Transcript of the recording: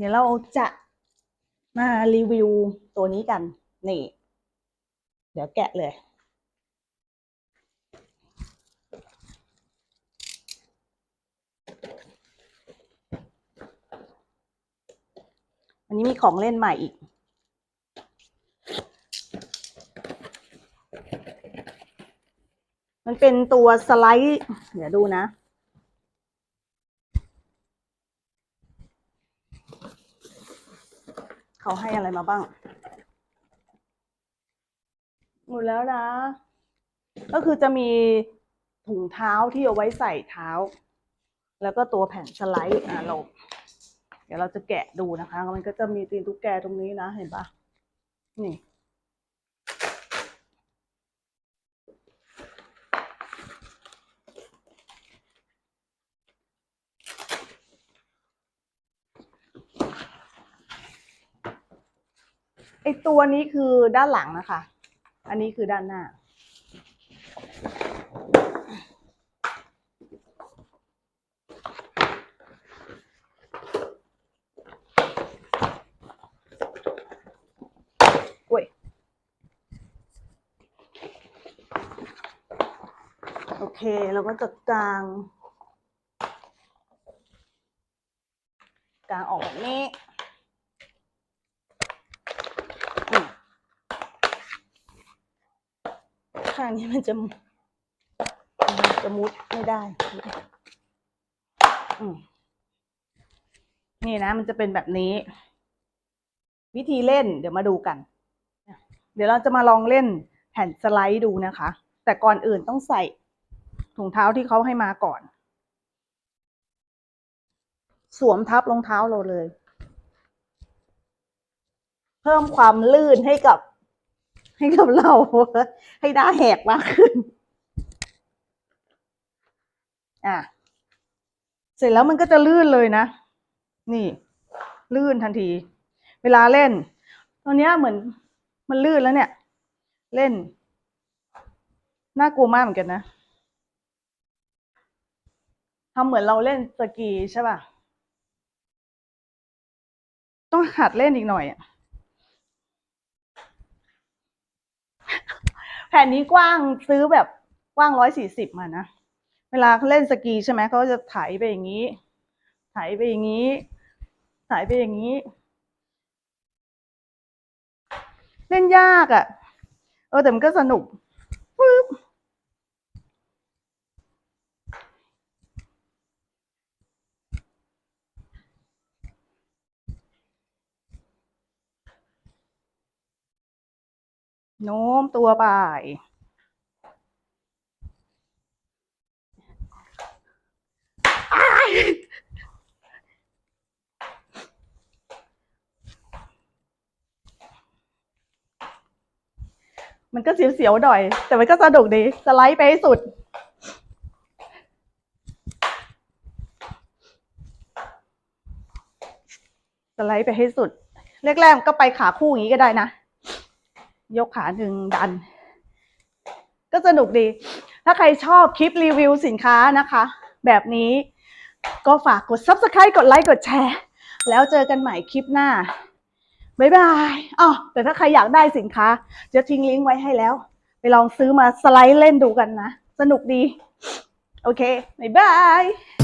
เดี๋ยวเราจะมารีวิวตัวนี้กัน นี่ เดี๋ยวแกะเลย อันนี้มีของเล่นใหม่อีก มันเป็นตัวสไลด์ เดี๋ยวดูนะ เขาให้อะไรมาบ้าง หมดแล้วนะ ก็คือจะมีถุงเท้าที่เอาไว้ใส่เท้า แล้วก็ตัวแผ่นสไลด์อะเราเดี๋ยวเราจะแกะดูนะคะ มันก็จะมีตีนตุ๊กแกตรงนี้นะ เห็นปะนี่ ไอตัวนี้คือด้านหลังนะคะ อันนี้คือด้านหน้ากล้ย โอเค เราก็จะกลาง กลางออกแบบนี้อืม ข้างนี้มันจะมันจะมุดไม่ได้ นี่นะ มันจะเป็นแบบนี้ วิธีเล่นเดี๋ยวมาดูกัน เดี๋ยวเราจะมาลองเล่นแผ่นสไลด์ดูนะคะ แต่ก่อนอื่นต้องใส่ถุงเท้าที่เขาให้มาก่อน สวมทับรองเท้าเราเลย เพิ่มความลื่นให้กับ ให้กับเรา ให้ได้าแหกมากขึ้น อะ เสร็จแล้วมันก็จะลื่นเลยนะ นี่ ลื่นทันที เวลาเล่น ตอนนี้เหมือนมันลื่นแล้วเนี่ย เล่น น่ากลัวมากเหมือนกันนะทำเหมือนเราเล่นสกีใช่ป่ะ ต้องหัดเล่นอีกหน่อยอะ แผ่นนี้กว้างซื้อแบบกว้างร้อยสี่สิบมานะ เวลาเขาเล่นสกีใช่ไหมเขาจะถ่ายไปอย่างนี้ ถ่ายไปอย่างนี้ ถ่ายไปอย่างนี้ เล่นยากอะ่ะ เออแต่มันก็สนุกปึ๊บ โน้มตัวไป มันก็เสียวๆหน่อย แต่มันก็สนุกดี สไลด์ไปให้สุดสไลด์ไปให้สุด แรกๆก็ไปขาคู่อย่างนี้ก็ได้นะ ยกขาหนึ่งดัน ก็สนุกดี ถ้าใครชอบคลิปรีวิวสินค้านะคะ แบบนี้ก็ฝากกด subscribe กดไลค์กดแชร์ แล้วเจอกันใหม่คลิปหน้า บ๊ายบายอ๋อแต่ถ้าใครอยากได้สินค้า จะทิ้งลิงก์ไว้ให้แล้ว ไปลองซื้อมาสไลด์เล่นดูกันนะ สนุกดี โอเค บ๊ายบาย